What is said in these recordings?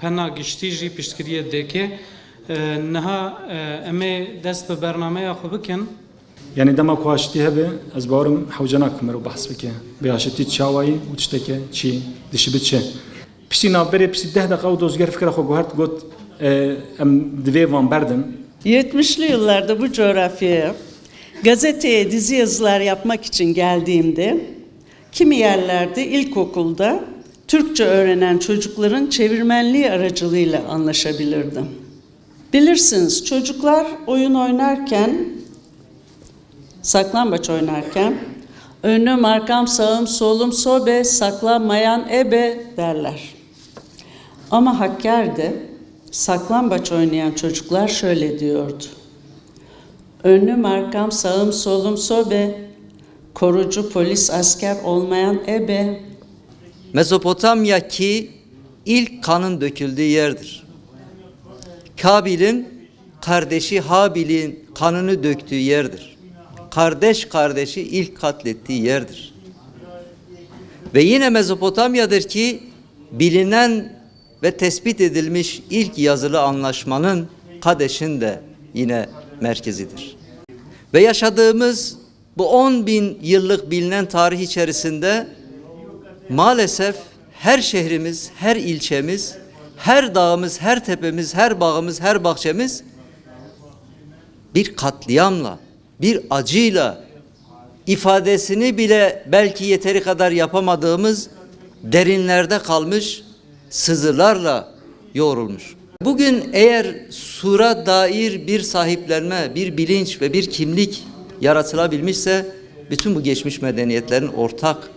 pena giştî jî piştgiriye deke niha em ê dest bi bernameya xwe bikin Yani dema ku aştî hebe ez barim hewca nakim ero behs bike. Bê aştî çawayî û tişteke çi dişi biçe. Piştî navberê piştî deh deqa û dozger fikra xwe guhert got e, em divê van berdin. 70'li yıllarda bu coğrafyaya gazeteye dizi yazılar yapmak için geldiğimde kimi yerlerde ilkokulda Türkçe öğrenen çocukların çevirmenliği aracılığıyla anlaşabilirdim. Bilirsiniz çocuklar oyun oynarken, saklambaç oynarken önüm arkam sağım solum sobe saklanmayan ebe derler. Ama Hakkari'de saklambaç oynayan çocuklar şöyle diyordu. Önüm arkam sağım solum sobe korucu polis asker olmayan ebe Mezopotamya ki ilk kanın döküldüğü yerdir. Kabil'in kardeşi Habil'in kanını döktüğü yerdir. Kardeş kardeşi ilk katlettiği yerdir. Ve yine Mezopotamya'dır ki bilinen ve tespit edilmiş ilk yazılı anlaşmanın Kadeş'in de yine merkezidir. Ve yaşadığımız bu 10 bin yıllık bilinen tarih içerisinde maalesef her şehrimiz, her ilçemiz, her dağımız, her tepemiz, her bağımız, her bahçemiz bir katliamla, bir acıyla ifadesini bile belki yeteri kadar yapamadığımız derinlerde kalmış sızılarla yoğrulmuş. Bugün eğer sura dair bir sahiplenme, bir bilinç ve bir kimlik yaratılabilmişse bütün bu geçmiş medeniyetlerin ortak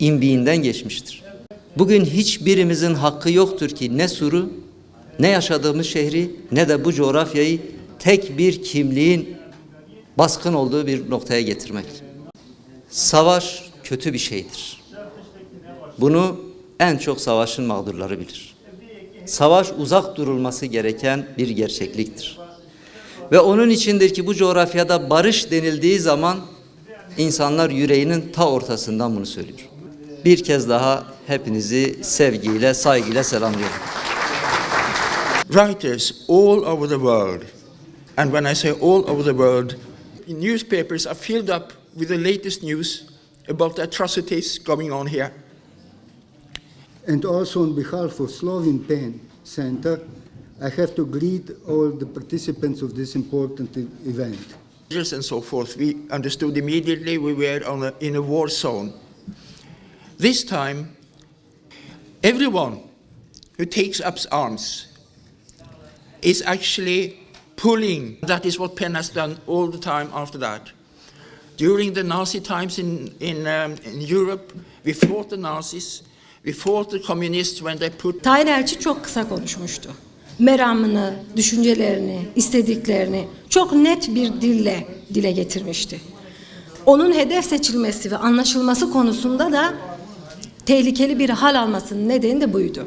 imbiğinden geçmiştir. Bugün hiçbirimizin hakkı yoktur ki ne suru, ne yaşadığımız şehri, ne de bu coğrafyayı tek bir kimliğin baskın olduğu bir noktaya getirmek. Savaş kötü bir şeydir. Bunu en çok savaşın mağdurları bilir. Savaş uzak durulması gereken bir gerçekliktir. Ve onun içindir ki bu coğrafyada barış denildiği zaman insanlar yüreğinin ta ortasından bunu söylüyor. Bir kez daha hepinizi sevgiyle, saygıyla selamlıyorum. writers all over the world, and when I say all over the world, newspapers are filled up with the latest news about the atrocities going on here. And also on behalf of Slovene Pen Center, I have to greet all the participants of this important e- event. And so forth, we understood immediately we were on a, in a war zone. This time, everyone who takes up arms is actually pulling. That is what Penn has done all the time after that. During the Nazi times in, in, um, in Europe, we fought the Nazis, we fought the communists when they put Tahir Elçi çok kısa konuşmuştu. Meramını, düşüncelerini, istediklerini çok net bir dille dile getirmişti. Onun hedef seçilmesi ve anlaşılması konusunda da tehlikeli bir hal almasının nedeni de buydu.